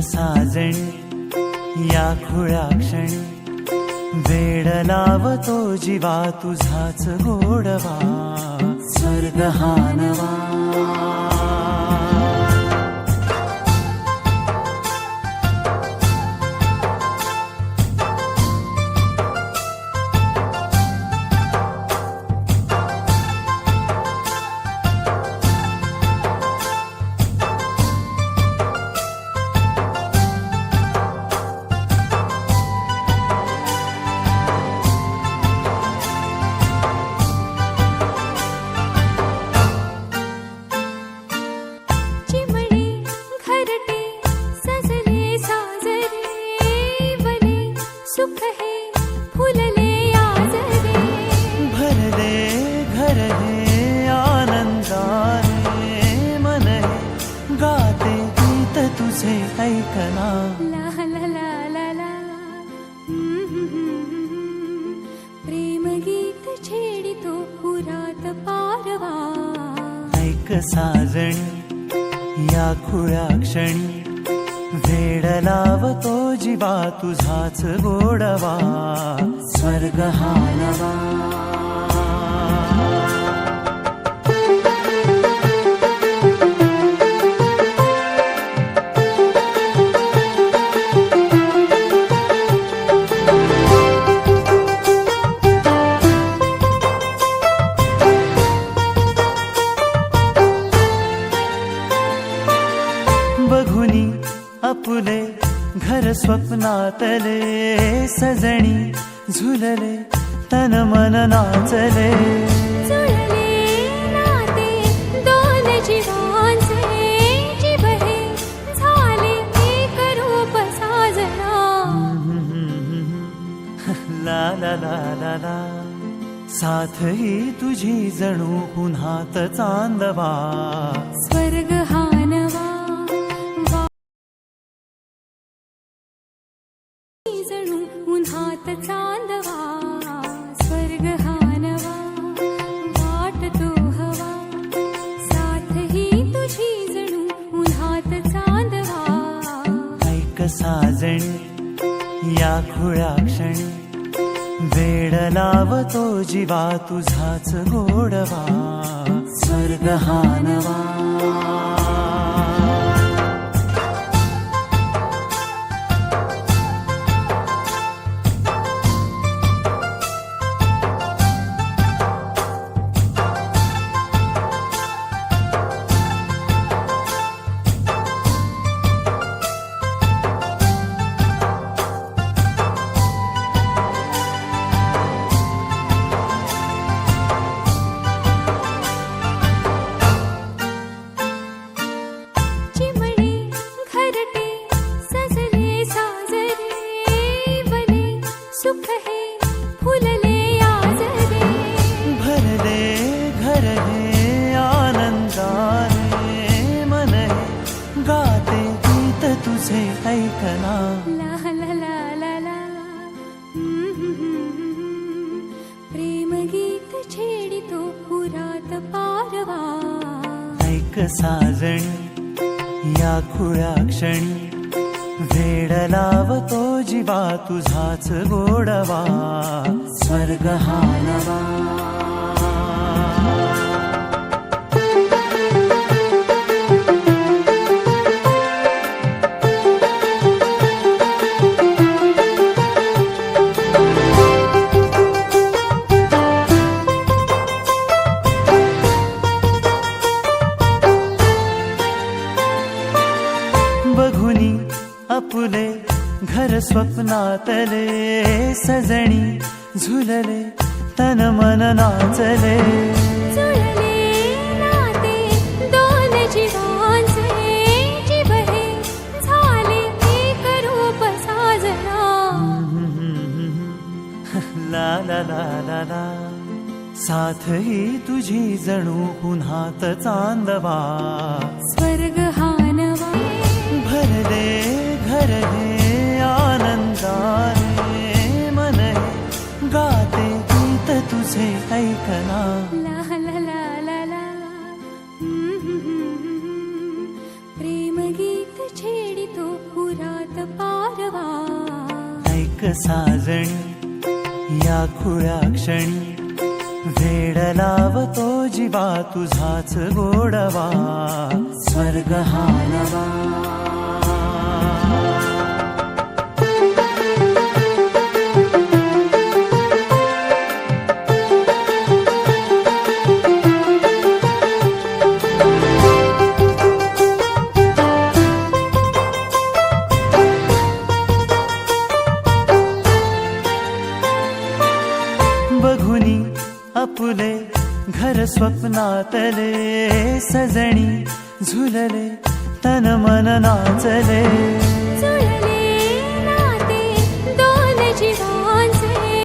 साजणी या खुळ्या क्षणी. वेड लावतो जीवा तुझाच गोडवा. स्वर्ग हानवा एक साजणी या खुळ्या क्षणी वेड लावतो जीवा तुझाच गोडवा स्वर्ग हा अपुले घर स्वप्नातले सजणी झुलले तन मन नाचले. ला ला ला ला साथ ही तुझी जणू पुन्हात चांदवा. स्वर्ग हा उन्हात चांदवा स्वर्ग हा नवा वाटतो हवा. साथ ही तुझी जणू उन्हात चांदवा. ऐक साजणी या खुळ्या क्षणी. वेड लावतो जीवा तुझाच गोडवा. स्वर्ग हा तुझे ऐकना। गीत छेडितो पुरात पारवा। ऐक साजणी या खुळ्या क्षणी। वेड लावतो जीवा तुझाच गोडवा। स्वर्ग हा स्वप्नातले सजणी झुलले तन मन नाचले. ला ला ला ला ला. साथ ही तुझी जणू पुन्हात चांदवा. ऐकना ला ला ला ला ला प्रेम गीत छेडितो पुरात पारवा ग साजणी या खुळ्या क्षणी वेड लावतो जीवा तुझाच गोडवा स्वर्ग हा घर स्वप्नातले सजणी झुलले तन मन नाचले.